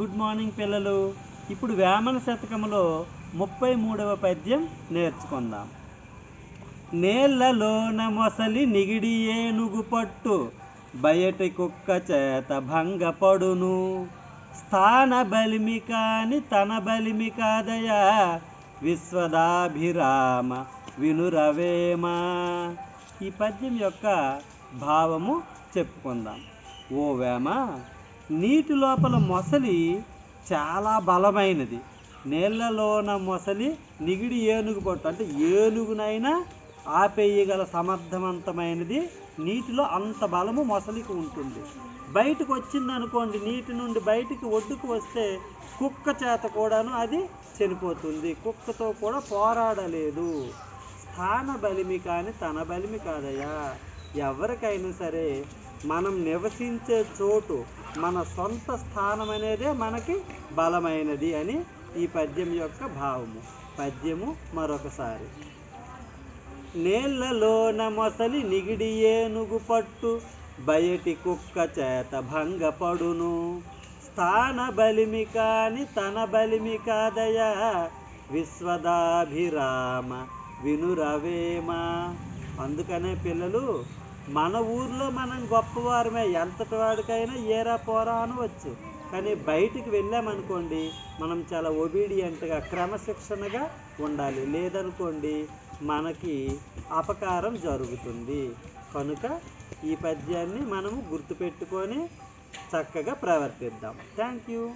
Good morning పిల్లలు. ఇప్పుడు వేమన శతకములో ముప్పై మూడవ పద్యం నేర్చుకుందాం. నేళ్ళలోన మొసలి నిగిడి ఏనుగు పట్టు బయటి కుక్క చేత భంగపడును స్థాన బలిమి కాని తన బలిమి కాదయా విశ్వదాభిరామ వినురవేమా. ఈ పద్యం యొక్క భావము చెప్పుకుందాం. ఓ వేమ నీటి లోపల మొసలి చాలా బలమైనది. నీళ్ళలోన మొసలి నిగిడి ఏనుగు పట్టు అంటే ఏనుగునైనా ఆపేయగల సమర్థవంతమైనది. నీటిలో అంత బలము మొసలికి ఉంటుంది. బయటకు వచ్చింది అనుకోండి నీటి నుండి బయటికి ఒడ్డుకు వస్తే కుక్క చేత కూడాను అది చనిపోతుంది. కుక్కతో కూడా పోరాడలేదు. స్థాన బలిమి కానీ తన బలిమి కాదయ్యా. ఎవరికైనా సరే మనం నివసించే చోటు మన సొంత స్థానం అనేదే మనకి బలమైనది అని ఈ పద్యం యొక్క భావము. పద్యము మరొకసారి. నేళ్ళలోన మొసలి నిగిడి ఏనుగు పట్టు బయటి కుక్క చేత భంగపడును. స్థాన బలిమి కాని తన బలిమి కాదయా. విశ్వదాభిరామ వినురవేమా. అందుకనే పిల్లలు మన ఊర్లో మనం గొప్పవారమే ఎంతటి వాడికైనా ఏరా పోరా అనవచ్చు. కానీ బయటికి వెళ్ళామనుకోండి మనం చాలా ఒబీడియంట్గా క్రమశిక్షణగా ఉండాలి. లేదనుకోండి మనకి అపకారం జరుగుతుంది. కనుక ఈ పద్యాన్ని మనము గుర్తుపెట్టుకొని చక్కగా ప్రవర్తిద్దాం. Thank you